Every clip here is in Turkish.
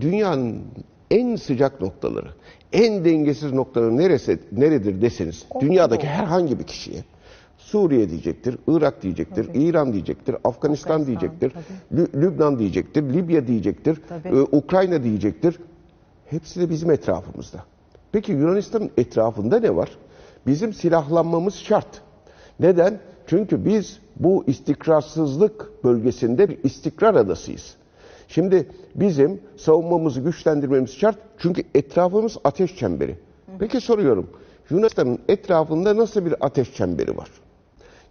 Dünyanın en sıcak noktaları, en dengesiz noktaları neresi, neredir deseniz, dünyadaki herhangi bir kişiye Suriye diyecektir, Irak diyecektir, İran diyecektir, Afganistan, Afganistan, diyecektir, Lü- Lübnan diyecektir, Libya diyecektir, Tabii. e, Ukrayna diyecektir. Hepsi de bizim etrafımızda. Peki Yunanistan'ın etrafında ne var? Bizim silahlanmamız şart. Neden? Çünkü biz bu istikrarsızlık bölgesinde bir istikrar adasıyız. Şimdi bizim savunmamızı güçlendirmemiz şart çünkü etrafımız ateş çemberi. Peki soruyorum, Yunanistan'ın etrafında nasıl bir ateş çemberi var?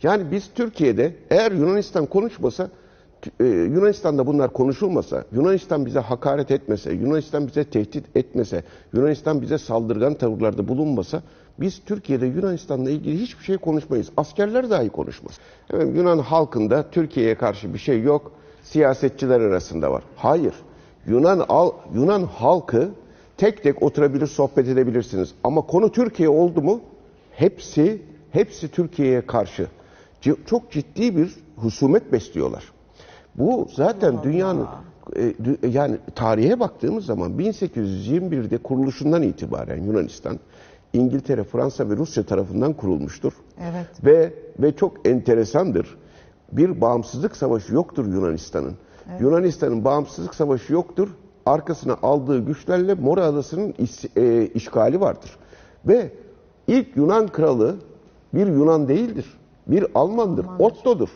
Yani biz Türkiye'de eğer Yunanistan konuşmasa, e, Yunanistan'da bunlar konuşulmasa, Yunanistan bize hakaret etmese, Yunanistan bize tehdit etmese, Yunanistan bize saldırgan tavırlarda bulunmasa, biz Türkiye'de Yunanistan'la ilgili hiçbir şey konuşmayız. Askerler dahi konuşmaz. Evet, Yunan halkında Türkiye'ye karşı bir şey yok, siyasetçiler arasında var. Hayır, Yunan, al, Yunan halkı tek tek oturabilir, sohbet edebilirsiniz. Ama konu Türkiye oldu mu, hepsi hepsi Türkiye'ye karşı çok ciddi bir husumet besliyorlar. Bu zaten dünyanın e, dü- yani tarihe baktığımız zaman 1821'de kuruluşundan itibaren Yunanistan İngiltere, Fransa ve Rusya tarafından kurulmuştur. Evet. Ve ve çok enteresandır. Bir bağımsızlık savaşı yoktur Yunanistan'ın. Yunanistan'ın bağımsızlık savaşı yoktur. Arkasına aldığı güçlerle Mora Adası'nın is- e, işgali vardır. Ve ilk Yunan kralı bir Yunan değildir. Bir Almandır. Otto'dur.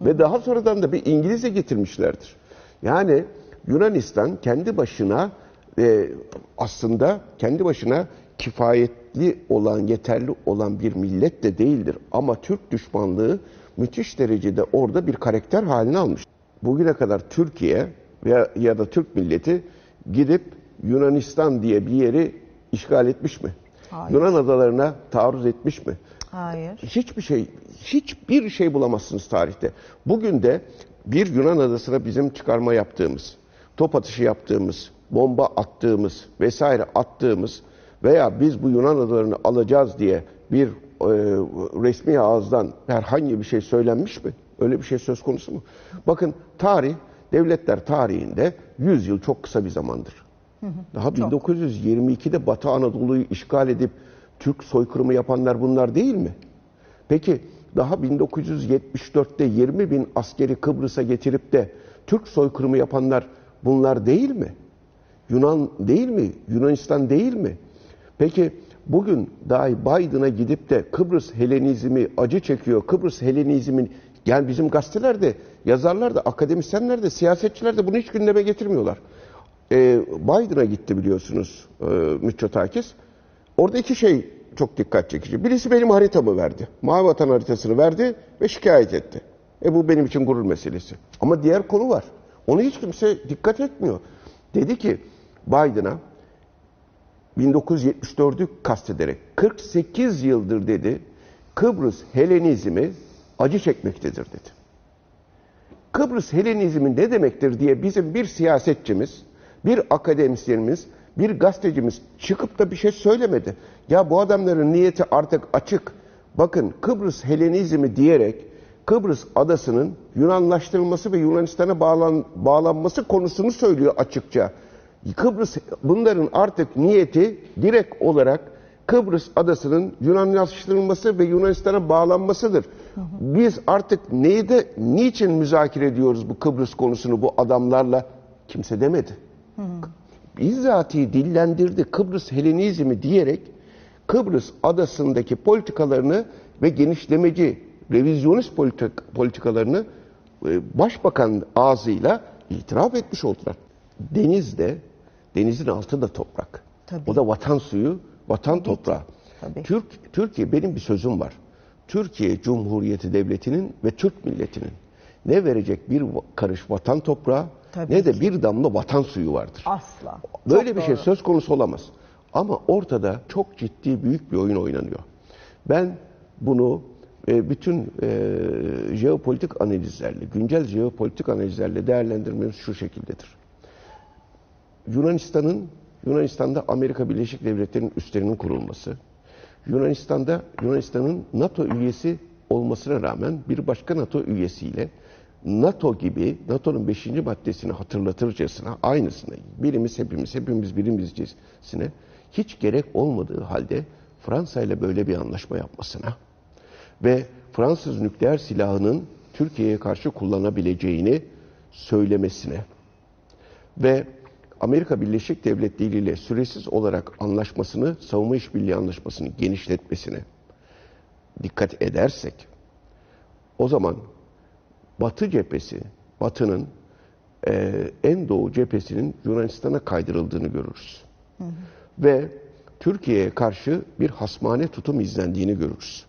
Ve daha sonradan da bir İngiliz'e getirmişlerdir. Yani Yunanistan kendi başına e, aslında kendi başına kifayetli olan, yeterli olan bir millet de değildir. Ama Türk düşmanlığı müthiş derecede orada bir karakter haline almış. Bugüne kadar Türkiye veya ya da Türk milleti gidip Yunanistan diye bir yeri işgal etmiş mi? Hayır. Yunan adalarına taarruz etmiş mi? Hayır. Hiçbir şey, hiçbir şey bulamazsınız tarihte. Bugün de bir Yunan adasına bizim çıkarma yaptığımız, top atışı yaptığımız, bomba attığımız vesaire attığımız veya biz bu Yunan adalarını alacağız diye bir e, resmi ağızdan herhangi bir şey söylenmiş mi? Öyle bir şey söz konusu mu? Bakın tarih, devletler tarihinde 100 yıl çok kısa bir zamandır. Daha 1922'de Batı Anadolu'yu işgal edip Türk soykırımı yapanlar bunlar değil mi? Peki daha 1974'te 20 bin askeri Kıbrıs'a getirip de Türk soykırımı yapanlar bunlar değil mi? Yunan değil mi? Yunanistan değil mi? Peki bugün dahi Biden'a gidip de Kıbrıs Helenizmi acı çekiyor. Kıbrıs Helenizmin yani bizim gazetelerde, yazarlar da, akademisyenler de, siyasetçiler de bunu hiç gündeme getirmiyorlar. Ee, Biden'a gitti biliyorsunuz e, Mitsotakis. Orada iki şey çok dikkat çekici. Birisi benim haritamı verdi. Mavi Vatan haritasını verdi ve şikayet etti. E bu benim için gurur meselesi. Ama diğer konu var. Onu hiç kimse dikkat etmiyor. Dedi ki Biden'a 1974'ü kastederek 48 yıldır dedi Kıbrıs Helenizmi acı çekmektedir dedi. Kıbrıs Helenizmi ne demektir diye bizim bir siyasetçimiz, bir akademisyenimiz, bir gazetecimiz çıkıp da bir şey söylemedi. Ya bu adamların niyeti artık açık. Bakın Kıbrıs Helenizmi diyerek Kıbrıs adasının Yunanlaştırılması ve Yunanistan'a bağlan, bağlanması konusunu söylüyor açıkça. Kıbrıs bunların artık niyeti direkt olarak Kıbrıs adasının Yunanlaştırılması ve Yunanistan'a bağlanmasıdır. Biz artık neyde, niçin müzakere ediyoruz bu Kıbrıs konusunu bu adamlarla? Kimse demedi. Bizzati dillendirdi Kıbrıs Helenizmi diyerek Kıbrıs adasındaki politikalarını ve genişlemeci, revizyonist politik, politikalarını e, başbakan ağzıyla itiraf etmiş oldular. Denizde, denizin altı da toprak. Tabii. O da vatan suyu, vatan toprağı. Tabii. Türk, Türkiye benim bir sözüm var. Türkiye Cumhuriyeti Devleti'nin ve Türk milletinin ne verecek bir karış vatan toprağı Tabii ne de ki. bir damla vatan suyu vardır. Asla. Böyle Çok bir şey doğru. söz konusu olamaz. Ama ortada çok ciddi büyük bir oyun oynanıyor. Ben bunu e, bütün e, jeopolitik analizlerle, güncel jeopolitik analizlerle değerlendirmemiz şu şekildedir. Yunanistan'ın Yunanistan'da Amerika Birleşik Devletleri'nin üslerinin kurulması, Yunanistan'da Yunanistan'ın NATO üyesi olmasına rağmen bir başka NATO üyesiyle NATO gibi NATO'nun 5. maddesini hatırlatırcasına aynısını birimiz hepimiz hepimiz birimizcesine hiç gerek olmadığı halde Fransa ile böyle bir anlaşma yapmasına ve Fransız nükleer silahının Türkiye'ye karşı kullanabileceğini söylemesine ve Amerika Birleşik Devletleri ile süresiz olarak anlaşmasını, savunma işbirliği anlaşmasını genişletmesine dikkat edersek o zaman Batı cephesi, Batı'nın eee, en doğu cephesinin Yunanistan'a kaydırıldığını görürüz. Ve Türkiye'ye karşı bir hasmane tutum izlendiğini görürüz.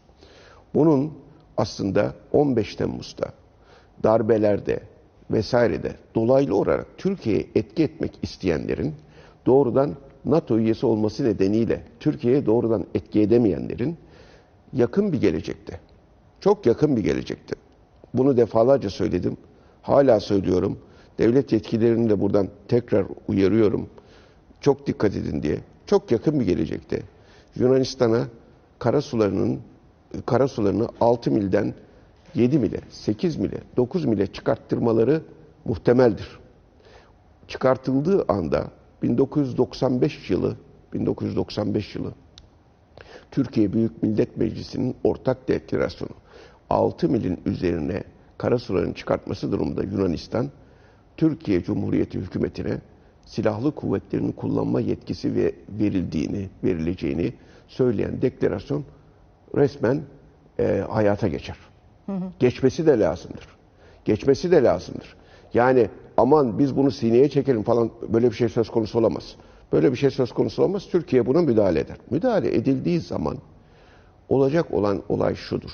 Bunun aslında 15 Temmuz'da darbelerde vesairede dolaylı olarak Türkiye'ye etki etmek isteyenlerin doğrudan NATO üyesi olması nedeniyle Türkiye'ye doğrudan etki edemeyenlerin yakın bir gelecekte, çok yakın bir gelecekte. Bunu defalarca söyledim, hala söylüyorum. Devlet yetkililerini de buradan tekrar uyarıyorum. Çok dikkat edin diye. Çok yakın bir gelecekte Yunanistan'a kara sularının kara sularını 6 milden 7 mile, 8 mile, 9 mile çıkarttırmaları muhtemeldir. Çıkartıldığı anda 1995 yılı 1995 yılı Türkiye Büyük Millet Meclisi'nin ortak deklarasyonu 6 milin üzerine kara sularını çıkartması durumunda Yunanistan Türkiye Cumhuriyeti hükümetine silahlı kuvvetlerini kullanma yetkisi ve verildiğini, verileceğini söyleyen deklarasyon resmen e, hayata geçer. Geçmesi de lazımdır. Geçmesi de lazımdır. Yani aman biz bunu sineye çekelim falan böyle bir şey söz konusu olamaz. Böyle bir şey söz konusu olamaz. Türkiye buna müdahale eder. Müdahale edildiği zaman olacak olan olay şudur.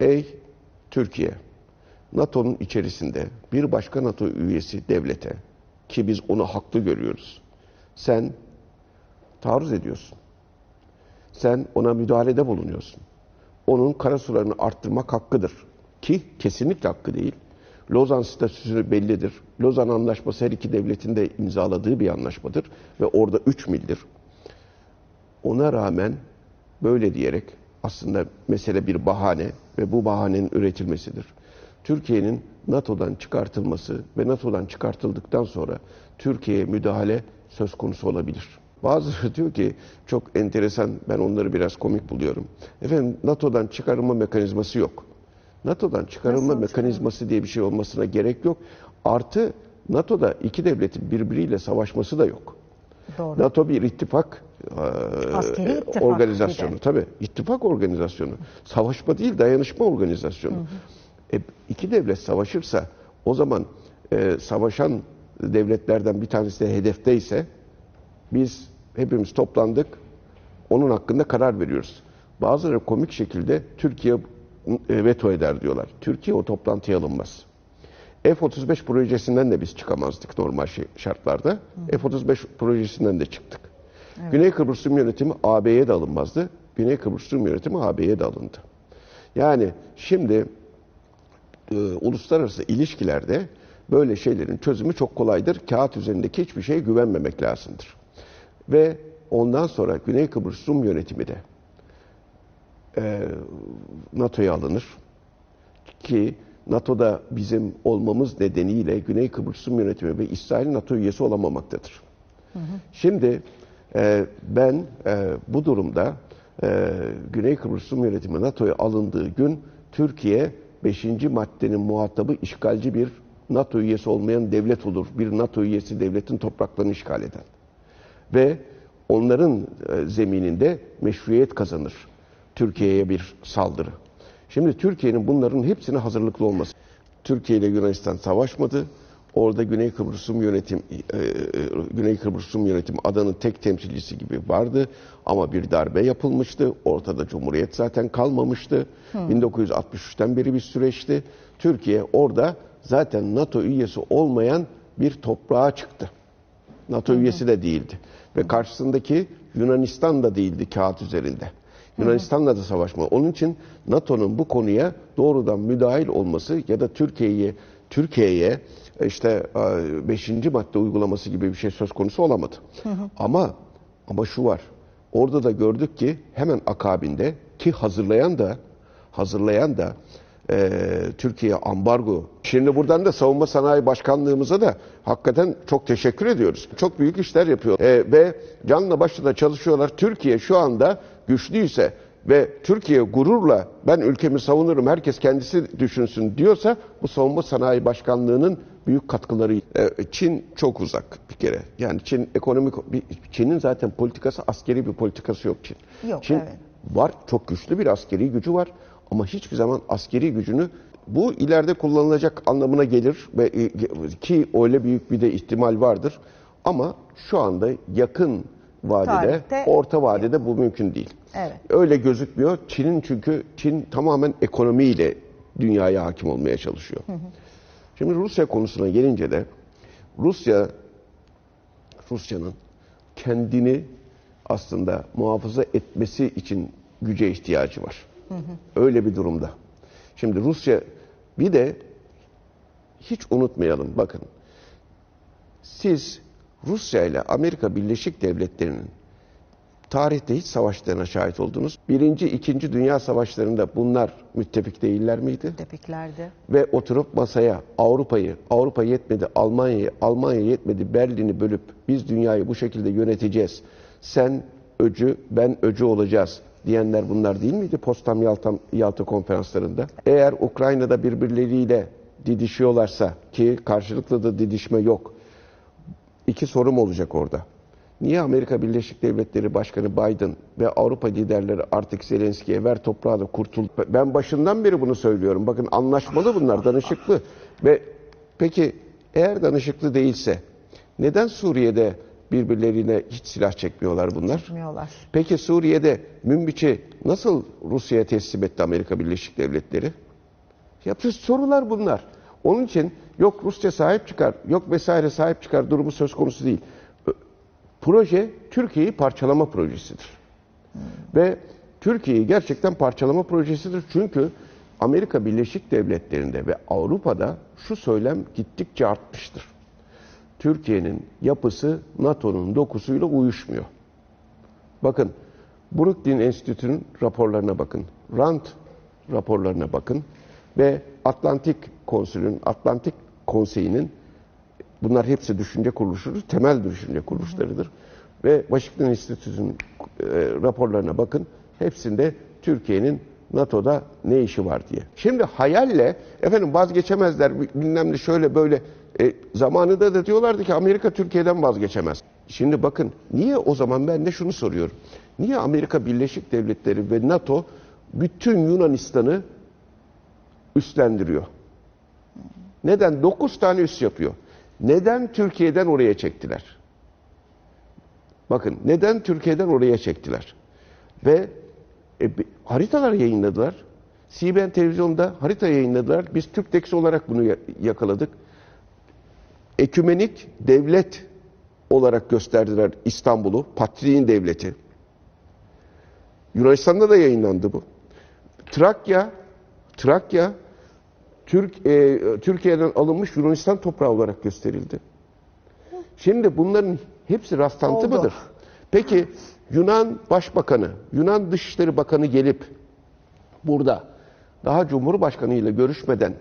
Ey Türkiye, NATO'nun içerisinde bir başka NATO üyesi devlete ki biz onu haklı görüyoruz. Sen taarruz ediyorsun. Sen ona müdahalede bulunuyorsun. Onun kara sularını arttırmak hakkıdır. Ki kesinlikle hakkı değil. Lozan statüsü bellidir. Lozan Anlaşması her iki devletin de imzaladığı bir anlaşmadır. Ve orada 3 mildir. Ona rağmen böyle diyerek aslında mesele bir bahane ve bu bahanenin üretilmesidir. Türkiye'nin NATO'dan çıkartılması ve NATO'dan çıkartıldıktan sonra Türkiye'ye müdahale söz konusu olabilir. Bazıları diyor ki çok enteresan ben onları biraz komik buluyorum. Efendim NATO'dan çıkarılma mekanizması yok. NATO'dan çıkarılma Nasıl mekanizması diye bir şey olmasına gerek yok. Artı NATO'da iki devletin birbiriyle savaşması da yok. Doğru. NATO bir ittifak e, Askeri ittifak organizasyonu. Tabii ittifak organizasyonu. Savaşma değil dayanışma organizasyonu. E, iki devlet savaşırsa o zaman e, savaşan devletlerden bir tanesi de hedefteyse biz hepimiz toplandık. Onun hakkında karar veriyoruz. Bazıları komik şekilde Türkiye e, veto eder diyorlar. Türkiye o toplantıya alınmaz. F-35 projesinden de biz çıkamazdık normal şey- şartlarda. F-35 projesinden de çıktık. Güney Kıbrıs Rum yönetimi AB'ye de alınmazdı. Güney Kıbrıs Rum yönetimi AB'ye de alındı. Yani şimdi e, uluslararası ilişkilerde böyle şeylerin çözümü çok kolaydır. Kağıt üzerindeki hiçbir şeye güvenmemek lazımdır. Ve ondan sonra Güney Kıbrıs Rum yönetimi de e, NATO'ya alınır. Ki NATO'da bizim olmamız nedeniyle Güney Kıbrıs Rum yönetimi ve İsrail NATO üyesi olamamaktadır. Şimdi e, ben e, bu durumda e, Güney Kıbrıs Rum yönetimi NATO'ya alındığı gün Türkiye 5. maddenin muhatabı işgalci bir NATO üyesi olmayan devlet olur. Bir NATO üyesi devletin topraklarını işgal eden. Ve onların e, zemininde meşruiyet kazanır. Türkiye'ye bir saldırı. Şimdi Türkiye'nin bunların hepsine hazırlıklı olması. Türkiye ile Yunanistan savaşmadı. Orada Güney Kıbrıs Rum yönetim e, e, Güney Kıbrıs Rum yönetim adanın tek temsilcisi gibi vardı ama bir darbe yapılmıştı. Ortada Cumhuriyet zaten kalmamıştı. 1963'ten beri bir süreçti. Türkiye orada zaten NATO üyesi olmayan bir toprağa çıktı. NATO üyesi de değildi. Ve karşısındaki Yunanistan da değildi kağıt üzerinde. Yunanistan'la da savaşma. Onun için NATO'nun bu konuya doğrudan müdahil olması ya da Türkiye'ye Türkiye'ye işte 5. madde uygulaması gibi bir şey söz konusu olamadı. Ama ama şu var. Orada da gördük ki hemen akabinde ki hazırlayan da hazırlayan da e, Türkiye ambargo. Şimdi buradan da savunma sanayi başkanlığımıza da hakikaten çok teşekkür ediyoruz. Çok büyük işler yapıyor E, ve canla başla da çalışıyorlar. Türkiye şu anda güçlüyse ve Türkiye gururla ben ülkemi savunurum herkes kendisi düşünsün diyorsa bu savunma sanayi başkanlığının büyük katkıları. E, Çin çok uzak bir kere. Yani Çin ekonomik Çin'in zaten politikası askeri bir politikası yok Çin. Yok, Çin evet. var çok güçlü bir askeri gücü var ama hiçbir zaman askeri gücünü bu ileride kullanılacak anlamına gelir ve e, ki öyle büyük bir de ihtimal vardır. Ama şu anda yakın vadede, Tarihte- orta vadede bu mümkün değil. Evet. Öyle gözükmüyor. Çin'in çünkü Çin tamamen ekonomiyle dünyaya hakim olmaya çalışıyor. Şimdi Rusya konusuna gelince de Rusya Rusya'nın kendini aslında muhafaza etmesi için güce ihtiyacı var. Öyle bir durumda. Şimdi Rusya bir de hiç unutmayalım bakın. Siz Rusya ile Amerika Birleşik Devletleri'nin tarihte hiç savaşlarına şahit oldunuz. Birinci, ikinci dünya savaşlarında bunlar müttefik değiller miydi? Tepiklerde. ve oturup masaya Avrupa'yı, Avrupa yetmedi Almanya'yı, Almanya yetmedi Berlin'i bölüp biz dünyayı bu şekilde yöneteceğiz. Sen öcü, ben öcü olacağız diyenler bunlar değil miydi Potsdam Yalta, Yalta konferanslarında? Eğer Ukrayna'da birbirleriyle didişiyorlarsa ki karşılıklı da didişme yok. İki sorum olacak orada. Niye Amerika Birleşik Devletleri Başkanı Biden ve Avrupa liderleri artık Zelenski'ye ver toprağı da kurtul. Ben başından beri bunu söylüyorum. Bakın anlaşmalı bunlar, danışıklı. Ve peki eğer danışıklı değilse neden Suriye'de birbirlerine hiç silah çekmiyorlar bunlar? Çıkmıyorlar. Peki Suriye'de Münbiç'i nasıl Rusya'ya teslim etti Amerika Birleşik Devletleri? Yapacağız sorular bunlar. Onun için yok Rusya sahip çıkar, yok vesaire sahip çıkar durumu söz konusu değil. Proje Türkiye'yi parçalama projesidir. Ve Türkiye'yi gerçekten parçalama projesidir. Çünkü Amerika Birleşik Devletleri'nde ve Avrupa'da şu söylem gittikçe artmıştır. Türkiye'nin yapısı NATO'nun dokusuyla uyuşmuyor. Bakın Brookline Enstitüsü'nün raporlarına bakın. Rand raporlarına bakın. Ve Atlantik Konsülü'nün, Atlantik Konseyi'nin bunlar hepsi düşünce kuruluşudur. Temel düşünce kuruluşlarıdır. Ve Washington Enstitüsü'nün e, raporlarına bakın. Hepsinde Türkiye'nin NATO'da ne işi var diye. Şimdi hayalle efendim vazgeçemezler bilmem ne şöyle böyle e, zamanında da diyorlardı ki Amerika Türkiye'den vazgeçemez. Şimdi bakın niye o zaman ben de şunu soruyorum. Niye Amerika Birleşik Devletleri ve NATO bütün Yunanistan'ı üstlendiriyor? Neden? 9 tane üs yapıyor. Neden Türkiye'den oraya çektiler? Bakın neden Türkiye'den oraya çektiler? Ve e, haritalar yayınladılar. CBN televizyonda harita yayınladılar. Biz Türktex olarak bunu ya- yakaladık. Ekümenik devlet olarak gösterdiler İstanbul'u. Patriğin devleti. Yunanistan'da da yayınlandı bu. Trakya, Trakya Türk e, Türkiye'den alınmış Yunanistan toprağı olarak gösterildi. Şimdi bunların hepsi rastlantı Oldu. mıdır? Peki Yunan Başbakanı, Yunan Dışişleri Bakanı gelip burada daha Cumhurbaşkanı ile görüşmeden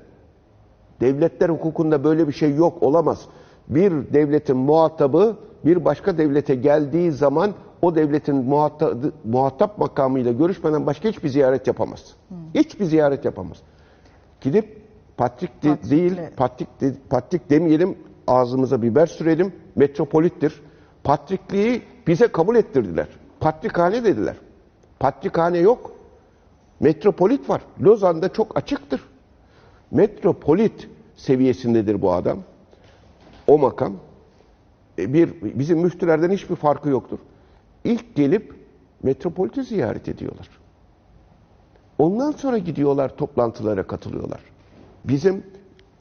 devletler hukukunda böyle bir şey yok olamaz. Bir devletin muhatabı bir başka devlete geldiği zaman o devletin muhatap, muhatap makamıyla görüşmeden başka hiçbir ziyaret yapamaz. Hiçbir ziyaret yapamaz. Gidip patrik de- değil, patrik, de- patrik demeyelim, ağzımıza biber sürelim, metropolittir. Patrikliği bize kabul ettirdiler. Patrikhane dediler. Patrikhane yok. Metropolit var. Lozan'da çok açıktır. Metropolit seviyesindedir bu adam. O makam. E, Bir, bizim müftülerden hiçbir farkı yoktur. İlk gelip metropoliti ziyaret ediyorlar. Ondan sonra gidiyorlar toplantılara katılıyorlar. Bizim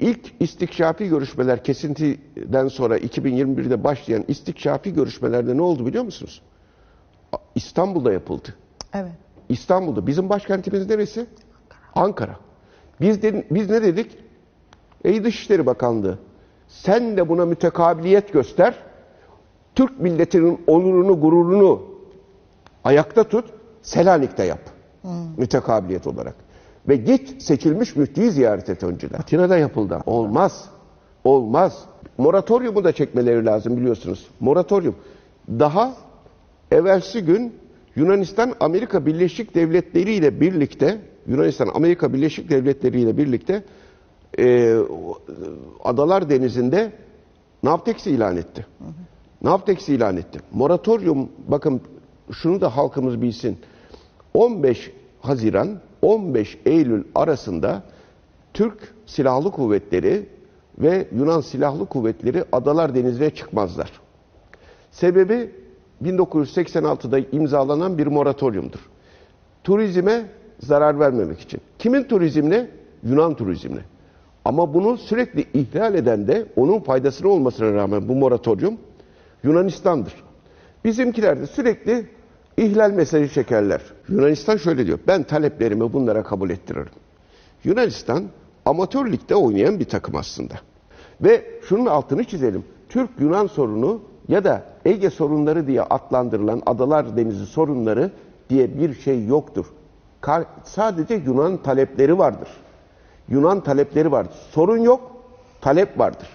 ilk istikşafi görüşmeler kesintiden sonra 2021'de başlayan istikşafi görüşmelerde ne oldu biliyor musunuz? İstanbul'da yapıldı. Evet. İstanbul'da. Bizim başkentimiz neresi? Ankara. Biz, de, biz ne dedik? Ey Dışişleri Bakanlığı sen de buna mütekabiliyet göster. Türk milletinin onurunu, gururunu ayakta tut. Selanik'te yap. Mütekabiliyet olarak. Ve git seçilmiş müftüyü ziyaret et önceden. Atina'da yapıldı. Olmaz. Olmaz. Moratoriumu da çekmeleri lazım biliyorsunuz. Moratorium. Daha evvelsi gün Yunanistan Amerika Birleşik Devletleri ile birlikte Yunanistan Amerika Birleşik Devletleri ile birlikte e, Adalar Denizi'nde Navtex ilan etti. Navtex ilan etti. Moratorium bakın şunu da halkımız bilsin. 15 Haziran 15 Eylül arasında Türk Silahlı Kuvvetleri ve Yunan Silahlı Kuvvetleri Adalar Denizi'ne çıkmazlar. Sebebi 1986'da imzalanan bir moratoriumdur. Turizme zarar vermemek için. Kimin turizmine? Yunan turizmine. Ama bunu sürekli ihlal eden de onun faydasına olmasına rağmen bu moratorium Yunanistan'dır. Bizimkiler de sürekli ihlal mesajı çekerler. Yunanistan şöyle diyor. Ben taleplerimi bunlara kabul ettiririm. Yunanistan amatör ligde oynayan bir takım aslında. Ve şunun altını çizelim. Türk-Yunan sorunu ya da Ege sorunları diye adlandırılan Adalar Denizi sorunları diye bir şey yoktur. Sadece Yunan talepleri vardır. Yunan talepleri vardır. Sorun yok, talep vardır.